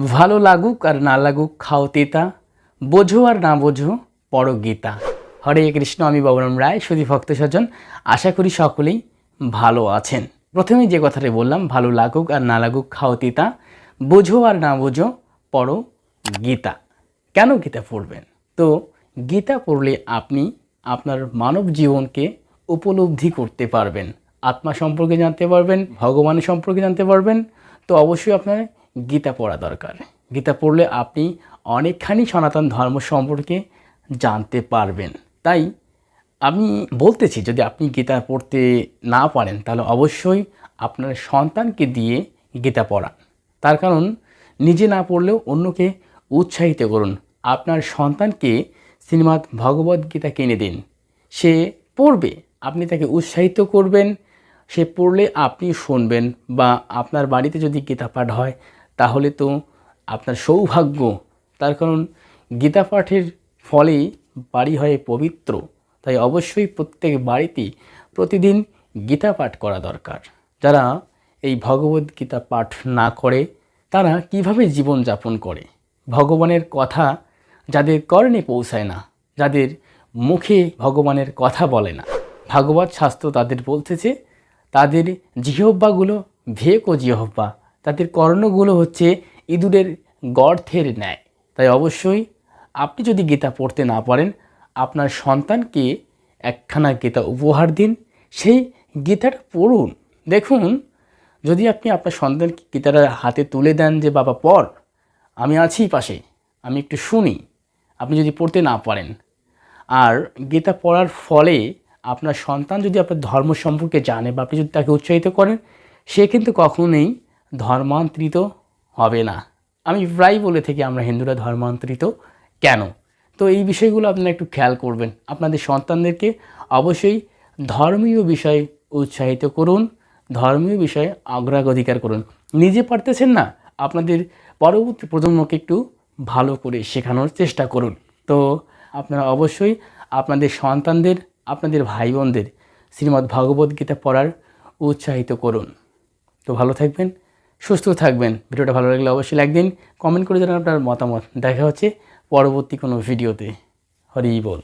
ভালো লাগুক আর না লাগুক, খাও তেতা। বোঝো আর না বোঝো, পড়ো গীতা। হরে কৃষ্ণ, আমি বাবুরাম রায়, সুধী ভক্ত স্বজন। আশা করি সকলেই ভালো আছেন। প্রথমে যে কথাটা বললাম, ভালো লাগুক আর না লাগুক, খাও তিতা। বোঝো আর না বোঝো, পড়ো গীতা। কেন গীতা পড়বেন? তো গীতা পড়লে আপনি আপনার মানব জীবনকে উপলব্ধি করতে পারবেন। আত্মা সম্পর্কে জানতে পারবেন ভগবানের সম্পর্কে জানতে পারবেন। তো অবশ্যই আপনার গীতা পড়া দরকার। গীতা পড়লে আপনি অনেকখানি সনাতন ধর্ম সম্পর্কে জানতে পারবেন। তাই আমি বলতেছি, যদি আপনি গীতা পড়তে না পারেন, তাহলে অবশ্যই আপনার সন্তানকে দিয়ে গীতা পড়ান। তার কারণ, নিজে না পড়লেও অন্যকে উৎসাহিত করুন। আপনার সন্তানকে শ্রীমদ্ ভগবদ গীতা কিনে দিন। সে পড়বে, আপনি তাকে উৎসাহিত করবেন। সে পড়লে আপনি শুনবেন বা আপনার বাড়িতে যদি গীতা পাঠ হয় তাহলে তো আপনার সৌভাগ্য। তার কারণ গীতা পাঠের ফলেই বাড়ি হয় পবিত্র। তাই অবশ্যই প্রত্যেক বাড়িতেই প্রতিদিন গীতা পাঠ করা দরকার। যারা এই ভগবদ গীতা পাঠ না করে, তারা কীভাবে জীবন যাপন করে? ভগবানের কথা যাদের কর্ণে পৌঁছায় না, যাদের মুখে ভগবানের কথা বলে না। ভাগবত শাস্ত্র তাদের বলতেছে, তাদের জিহব্বাগুলো ভেক ও জিহব্বা তাদের কর্ণগুলো হচ্ছে ইঁদুরের গর্থের ন্যায়। তাই অবশ্যই আপনি যদি গীতা পড়তে না পারেন, আপনার সন্তানকে একখানা গীতা উপহার দিন, সেই গীতাটা পড়ুন। দেখুন, যদি আপনি আপনার সন্তানকে গীতাটা হাতে তুলে দেন যে, বাবা, পড়, আমি আছি পাশে, আমি একটু শুনি। আপনি যদি পড়তে না পারেন, আর গীতা পড়ার ফলে আপনার সন্তান যদি আপনার ধর্ম সম্পর্কে জানে বা আপনি যদি তাকে উৎসাহিত করেন, সে কিন্তু কখনোই ধর্মান্তরিত হবে না। আমি প্রায় বলে থাকি আমরা হিন্দুরা ধর্মান্তরিত কেন? তো এই বিষয়গুলো আপনারা একটু খেয়াল করবেন। আপনাদের সন্তানদেরকে অবশ্যই ধর্মীয় বিষয়ে উৎসাহিত করুন, ধর্মীয় বিষয়ে অগ্রাধিকার করুন। নিজে পারতেছেন না, আপনাদের পরবর্তী প্রজন্মকে একটু ভালো করে শেখানোর চেষ্টা করুন। তো আপনারা অবশ্যই আপনাদের সন্তানদের, আপনাদের ভাই বোনদের শ্রীমদ্ ভগবদ্ গীতা পড়ার উৎসাহিত করুন। তো ভালো থাকবেন সুস্থ থাকবেন। ভিডিওটা ভালো লাগলে অবশ্যই লাইক দিন কমেন্ট করে জানান আপনার মতামত। দেখা হচ্ছে পরবর্তী কোনো ভিডিওতে। হরি বল।